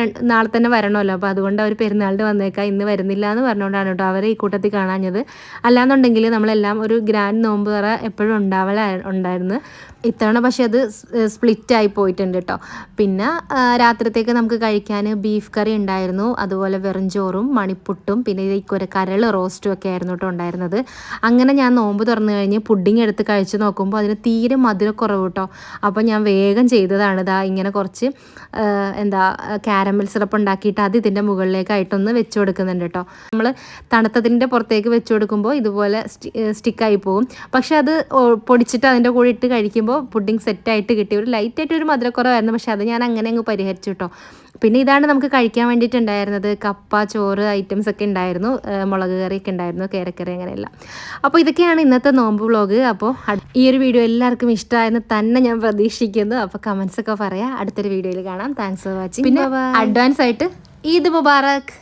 രണ്ട് നാളെ തന്നെ വരണമല്ലോ. അപ്പോൾ അതുകൊണ്ട് അവർ പെരുന്നാളിന് വന്നേക്കാം. ഇന്ന് വരുന്നില്ല എന്ന് പറഞ്ഞുകൊണ്ടാണ് കേട്ടോ അവരെ ഈ കൂട്ടത്തിൽ കാണാഞ്ഞത്. അല്ലാന്നുണ്ടെങ്കിൽ നമ്മളെല്ലാം ഒരു ഗ്രാൻഡ് നോമ്പ് തുറ എപ്പോഴും ഉണ്ടാവല ഉണ്ടായിരുന്നു. ഇത്തവണ പക്ഷേ അത് സ്പ്ലിറ്റ് ആയി പോയിട്ടുണ്ട് കേട്ടോ പിന്നെ രാത്രിത്തേക്ക് നമുക്ക് കഴിക്കാൻ ബീഫ് കറി ഉണ്ടായിരുന്നു. അതുപോലെ വെറും ചോറും മണിപ്പുട്ടും പിന്നെ ഈ ഒരു കരൾ റോസ്റ്റും ഒക്കെ ആയിരുന്നു കേട്ടോ ഉണ്ടായിരുന്നത്. അങ്ങനെ ഞാൻ നോമ്പ് തുറന്നു കഴിഞ്ഞ് പുഡിങ് എടുത്ത് കഴിച്ച് നോക്കുമ്പോൾ അതിന് തീരെ മധുരക്കുറവ് കേട്ടോ അപ്പോൾ ഞാൻ വേഗം ചെയ്തതാണ്. ഇതാ ഇങ്ങനെ കുറച്ച് എന്താ കാരമൽ സിറപ്പ് ഉണ്ടാക്കിയിട്ട് അത് ഇതിന്റെ മുകളിലേക്കായിട്ടൊന്ന് വെച്ച് കൊടുക്കുന്നുണ്ട് കേട്ടോ നമ്മൾ തണുത്തതിന്റെ പുറത്തേക്ക് വെച്ച് കൊടുക്കുമ്പോൾ ഇതുപോലെ സ്റ്റിക്കായി പോകും പക്ഷെ അത് പൊടിച്ചിട്ട് അതിന്റെ കൂടെ ഇട്ട് കഴിക്കുമ്പോൾ പുഡിങ് സെറ്റായിട്ട് കിട്ടി ഒരു ലൈറ്റായിട്ട് ഒരു മധുരക്കുറവായിരുന്നു. പക്ഷേ അത് ഞാൻ അങ്ങനെ അങ്ങ് പരിഹരിച്ചു കേട്ടോ പിന്നെ ഇതാണ് നമുക്ക് കഴിക്കാൻ വേണ്ടിയിട്ടുണ്ടായിരുന്നത്. കപ്പ ചോറ് ഐറ്റംസ് ഒക്കെ ഉണ്ടായിരുന്നു. മുളക് മുളക് കറിയൊക്കെ ഉണ്ടായിരുന്നു. കേരക്കറി അങ്ങനെയെല്ലാം. അപ്പോൾ ഇതൊക്കെയാണ് ഇന്നത്തെ നോമ്പ് വ്ളോഗ്. അപ്പോൾ ഈ ഒരു വീഡിയോ എല്ലാവർക്കും ഇഷ്ടമായെന്ന് തന്നെ ഞാൻ പ്രതീക്ഷിക്കുന്നു. അപ്പോൾ കമൻസ് ഒക്കെ പറയാം. അടുത്തൊരു വീഡിയോയിൽ കാണാം. താങ്ക്സ് ഫോർ വാച്ചിങ് പിന്നെ അഡ്വാൻസ് ആയിട്ട് ഈദ് മുബാറക്.